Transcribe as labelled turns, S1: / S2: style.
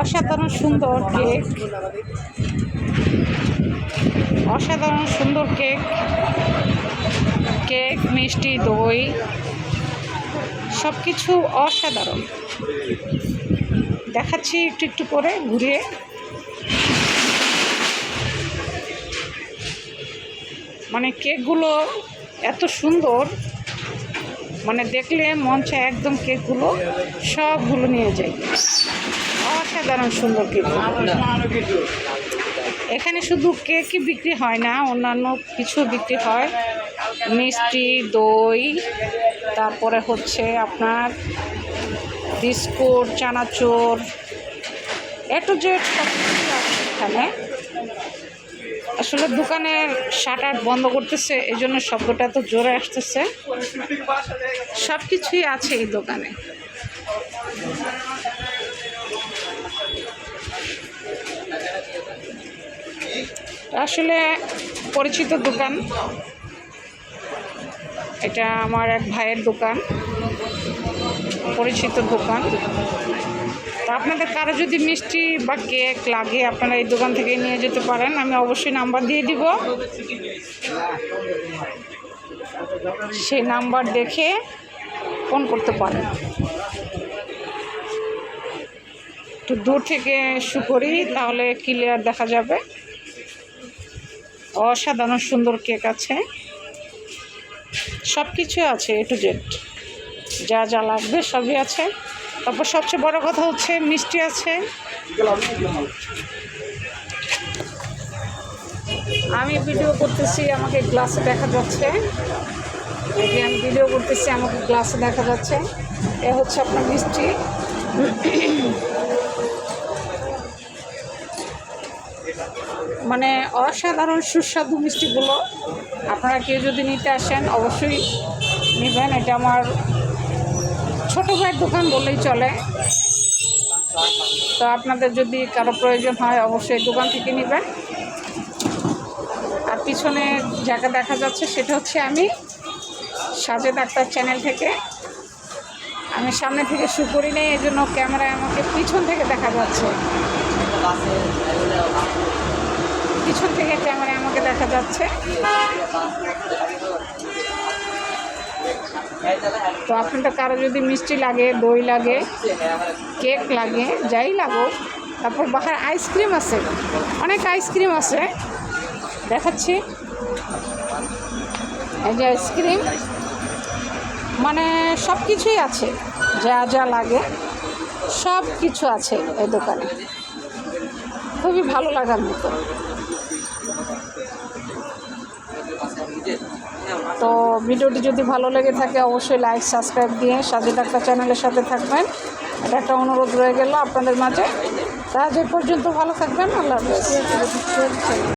S1: অসাধারণ সুন্দর কেক। অসাধারণ সুন্দর কেক। কেক, মিষ্টি, দই সব কিছু অসাধারণ। দেখাচ্ছি একটু একটু করে ঘুরিয়ে। মানে কেকগুলো এত সুন্দর। মানে দেখলে মন চায় একদম কেকগুলো সবগুলো নিয়ে যাই। অসাধারণ সুন্দর কেক। এখানে শুধু কেকই বিক্রি হয় না, অন্যান্য কিছু বিক্রি হয়। মিষ্টি, দই, তারপরে হচ্ছে আপনার বিস্কুট, চানাচুর, এ টু সব কিছুই আছে এখানে। আসলে দোকানের শাটার বন্ধ করতেছে এই জন্য শব্দটা তো জোরে আসতেছে। সব কিছুই আছে এই দোকানে। আসলে পরিচিত দোকান। এটা আমার এক ভাইয়ের দোকান। পরিচিত দোকান। আপনাদের কারও যদি মিষ্টি বা কেক লাগে, আপনারা এই দোকান থেকে নিয়ে যেতে পারেন। আমি অবশ্যই নাম্বার দিয়ে দিব। সেই নাম্বার দেখে ফোন করতে পারেন। একটু দূর থেকে শু করি, তাহলে ক্লিয়ার দেখা যাবে। অসাধারণ সুন্দর কেক আছে। সব কিছু আছে এ টু জেড। যা যা লাগবে সবই আছে। তারপর সবচেয়ে বড় কথা হচ্ছে মিষ্টি আছে। আমি ভিডিও করতেছি, আমাকে গ্লাসে দেখা যাচ্ছে। আমি ভিডিও করতেছি, আমাকে গ্লাসে দেখা যাচ্ছে। এ হচ্ছে আপনার মিষ্টি। মানে অসাধারণ সুস্বাদু মিষ্টিগুলো। আপনারা কেউ যদি নিতে আসেন, অবশ্যই নেবেন। এটা আমার ছোটো ভাইয়ের দোকান বললেই চলে। তো আপনাদের যদি কারও প্রয়োজন হয়, অবশ্যই দোকান থেকে নেবেন। আর পিছনে জায়গা দেখা যাচ্ছে, সেটা হচ্ছে আমি, সাজেদ আক্তার চ্যানেল থেকে। আমি সামনে থেকে শু করি নেই, এই জন্য ক্যামেরায় আমাকে পিছন থেকে দেখা যাচ্ছে। পিছন থেকে ক্যামেরায় আমাকে দেখা যাচ্ছে। তো আপনাদের কারও যদি মিষ্টি লাগে, দই লাগে, কেক লাগে, যাই লাগুক, তারপর বাহার আইসক্রিম আছে। অনেক আইসক্রিম আছে। দেখাচ্ছি। এই যে আইসক্রিম। মানে সব কিছুই আছে। যা যা লাগে সব কিছু আছে এই দোকানে। খুবই ভালো লাগার মতো। তো ভিডিওটি যদি ভালো লেগে থাকে, অবশ্যই লাইক সাবস্ক্রাইব দিয়ে সাজু ডাক্তার চ্যানেলের সাথে থাকবেন। এটা একটা অনুরোধ রয়ে গেল আপনাদের মাঝে। তা আজ এই পর্যন্ত ভালো থাকবেন। আল্লাহ হাফেজ।